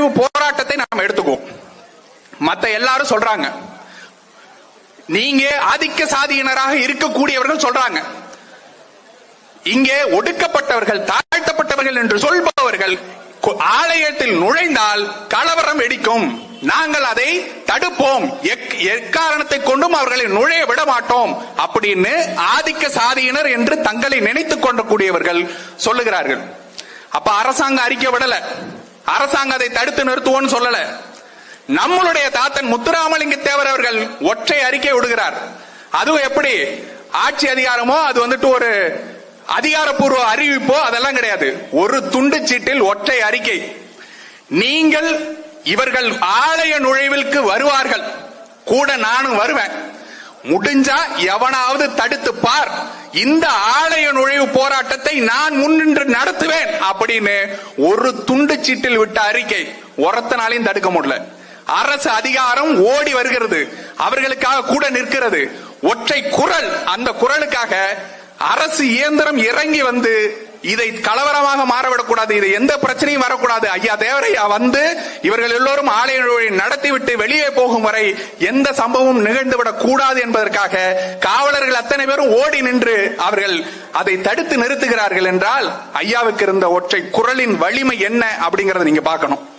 நுழைவு போராட்டத்தை நாம் எடுத்துக்குவோம். மத்த எல்லாரும் சொல்றாங்க. நீங்க ஆதிக்க சாதியினராக இருக்கக்கூடியவர்கள் சொல்றாங்க. இங்கே ஒடுக்கப்பட்டவர்கள் தாழ்த்தப்பட்டவர்கள் என்று சொல்பவர்கள் ஆலயத்தில் நுழைந்தால் கலவரம் வெடிக்கும். நாங்கள் அதை தடுப்போம். எக்காரணத்தை கொண்டும் அவர்களை நுழைய விட மாட்டோம். அப்படின்னு ஆதிக்க சாதியினர் என்று தங்களை நினைத்துக் கொண்டக்கூடியவர்கள் சொல்லுகிறார்கள். அப்ப அரசாங்கம் அறிக்கை விடல. அரசாங்கம் அதை தடுத்து நிறுத்துவோம்னு சொல்லல. நம்மளுடைய தாத்தன் முத்துராமலிங்க தேவர் அவர்கள் ஒற்றை அறிக்கை விடுகிறார். அதுவும் எப்படி? ஆட்சி அதிகாரமோ அது வந்துட்டு ஒரு அதிகாரப்பூர்வ அறிவிப்போ அதெல்லாம் கிடையாது. ஒரு துண்டு சீட்டில் ஒற்றை அறிக்கை. நீங்கள் இவர்கள் ஆலய நுழைவிற்கு வருவார்கள். கூட நானும் வருவேன். முடிஞ்சா எவனாவது தடுத்து பார். இந்த ஆலய நுழைவு போராட்டத்தை நான் முன்னின்று நடத்துவேன் அப்படின்னு ஒரு துண்டு சீட்டில் விட்ட அறிக்கை ஒரத்தனாலையும் தடுக்க முடியல அரசு அதிகாரம் ஓடி வருகிறது. அவர்களுக்காக கூட நிற்கிறது. ஒற்றை குரல். அந்த குரலுக்காக அரசு இயந்திரம் இறங்கி வந்து இதை கலவரமாக மாறவிடக்கூடாது. இது எந்த பிரச்சனையும் வரக்கூடாது. ஐயா தேவரையா வந்து இவர்கள் எல்லோரும் ஆலய நடத்திவிட்டு வெளியே போகும் வரை எந்த சம்பவமும் நிகழ்ந்துவிடக் கூடாது என்பதற்காக காவலர்கள் அத்தனை பேரும் ஓடி நின்று அவர்கள் அதை தடுத்து நிறுத்துகிறார்கள் என்றால் ஐயாவுக்கு இருந்த ஒற்றை குரலின் வலிமை என்ன அப்படிங்கறத நீங்க பார்க்கணும்.